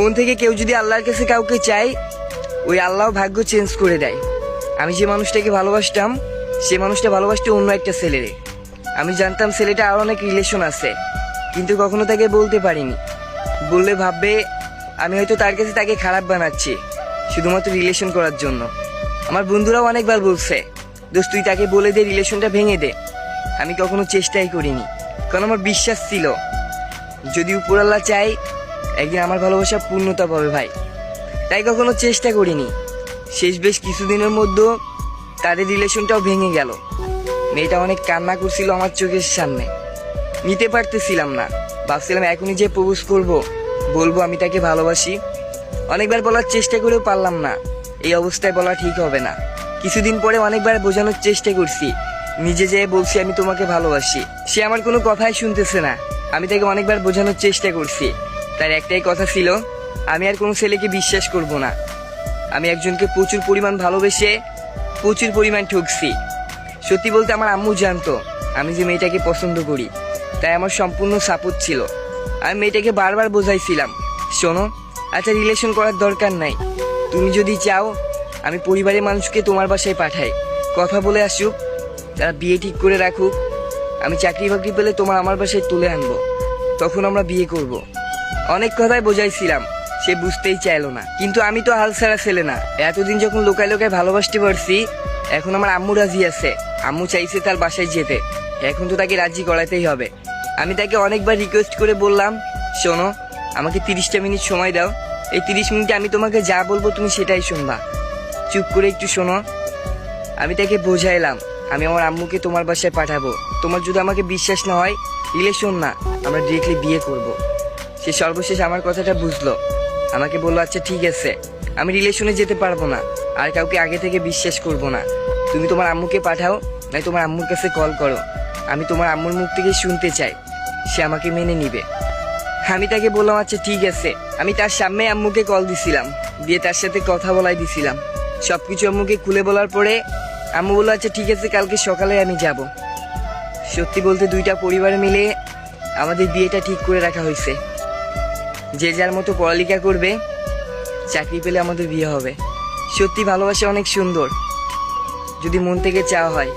মন থেকে কেউ যদি আল্লাহর কাছে কাউকে চায়, ওই আল্লাহ ভাগ্য চেঞ্জ করে দেয়। আমি যে মানুষটাকে ভালোবাসতাম, সে মানুষটা ভালোবাসতে অন্য একটা ছেলেরে আমি জানতাম ছেলেটা আর অনেক রিলেশন আছে, কিন্তু কখনো তাকে বলতে পারিনি। বললে ভাববে, আমি হয়তো তার কাছে তাকে খারাপ বানাচ্ছি, শুধুমাত্র রিলেশন করার জন্য। আমার বন্ধুরাও অনেকবার বলছে, দোস্ত, তুই তাকে বলে দে রিলেশনটা ভেঙে দে। আমি কখনো চেষ্টাই করিনি, কারণ আমার বিশ্বাস ছিল, যদি উপরাল্লা চাই একদিন আমার ভালোবাসা পূর্ণতা পাবে ভাই। তাই কখনো চেষ্টা করিনি। শেষ বেশ কিছুদিনের মধ্যে তাদের রিলেশনটাও ভেঙে গেল। মেয়েটা অনেক কান্না করছিল আমার চোখের সামনে। নিতে পারতেছিলাম না। ভাবছিলাম এখনই যে প্রপোজ করব, বলব আমি তাকে ভালোবাসি। অনেকবার বলার চেষ্টা করেও পারলাম না। এই অবস্থায় বলা ঠিক হবে না। কিছুদিন পরে অনেকবার বোঝানোর চেষ্টা করছি। নিজে যেয়ে বলছি, আমি তোমাকে ভালোবাসি। সে আমার কোনো কথাই শুনতেছে না। আমি তাকে অনেকবার বোঝানোর চেষ্টা করছি। তার একটাই কথা ছিল, আমি আর কোনো ছেলেকে বিশ্বাস করব না। আমি একজনকে প্রচুর পরিমাণ ভালোবেসে প্রচুর পরিমাণ ঠকছি সত্যি বলতে আমার আম্মু জানতো, আমি যে মেয়েটাকে পছন্দ করি, তাই আমার সম্পূর্ণ সাপোর্ট ছিল। আমি মেয়েটাকে বারবার বোঝাইছিলাম, শোনো আচ্ছা রিলেশন করার দরকার নাই। তুমি যদি চাও, আমি পরিবারের মানুষকে তোমার বাসায় পাঠাই। কথা বলে আসুক, তারা বিয়ে ঠিক করে রাখুক। আমি চাকরি বাকরি পেলে তোমার আমার বাসায় তুলে আনব। তখন আমরা বিয়ে করব। অনেক কথাই বোঝাইছিলাম, সে বুঝতেই চাইলো না। কিন্তু আমি তো হাল ছাড়া ছেলে না। এতদিন যখন লোকায় লোকায় ভালোবাসতে পারছি, এখন আমার আম্মু রাজি আছে। আম্মু চাইছে তার বাসায় যেতে। এখন তো তাকে রাজি করাতেই হবে। আমি তাকে অনেকবার রিকোয়েস্ট করে বললাম, শোনো, আমাকে তিরিশটা মিনিট সময় দাও। এই তিরিশ মিনিটে আমি তোমাকে যা বলব তুমি সেটাই শুনবা। চুপ করে একটু শোনো। আমি তাকে বোঝাইলাম, আমি আমার আম্মুকে তোমার বাসায় পাঠাবো। তোমার যদি আমাকে বিশ্বাস না হয়, রিলেশন না, আমরা ডিরেক্টলি বিয়ে করব। সে সর্বশেষ আমার কথাটা বুঝলো। আমাকে বলল আচ্ছা ঠিক আছে। আমি রিলেশনে যেতে পারব না। আর কাউকে আগে থেকে বিশ্বাস করব না। তুমি তোমার আম্মুকে পাঠাও নাই তোমার আম্মুর কাছে কল করো। আমি তোমার আম্মুর মুখ থেকে শুনতে চাই। সে আমাকে মেনে নিবে। আমি তাকে বললাম আচ্ছা ঠিক আছে। আমি তার সামনে আম্মুকে কল দিছিলাম। দিয়ে তার সাথে কথা বলাই দিছিলাম। সব কিছু আম্মুকে খুলে বলার পরে আম্মু বলল আচ্ছা ঠিক আছে, কালকে সকালে আমি যাব। সত্যি বলতে দুইটা পরিবার মিলে আমাদের বিয়েটা ঠিক করে রাখা হয়েছে। যে যার মতো পড়ালেখা করবে, চাকরি পেলে আমাদের বিয়ে হবে। সত্যি ভালোবাসা অনেক সুন্দর। যদি মন থেকে চাওয়া হয়।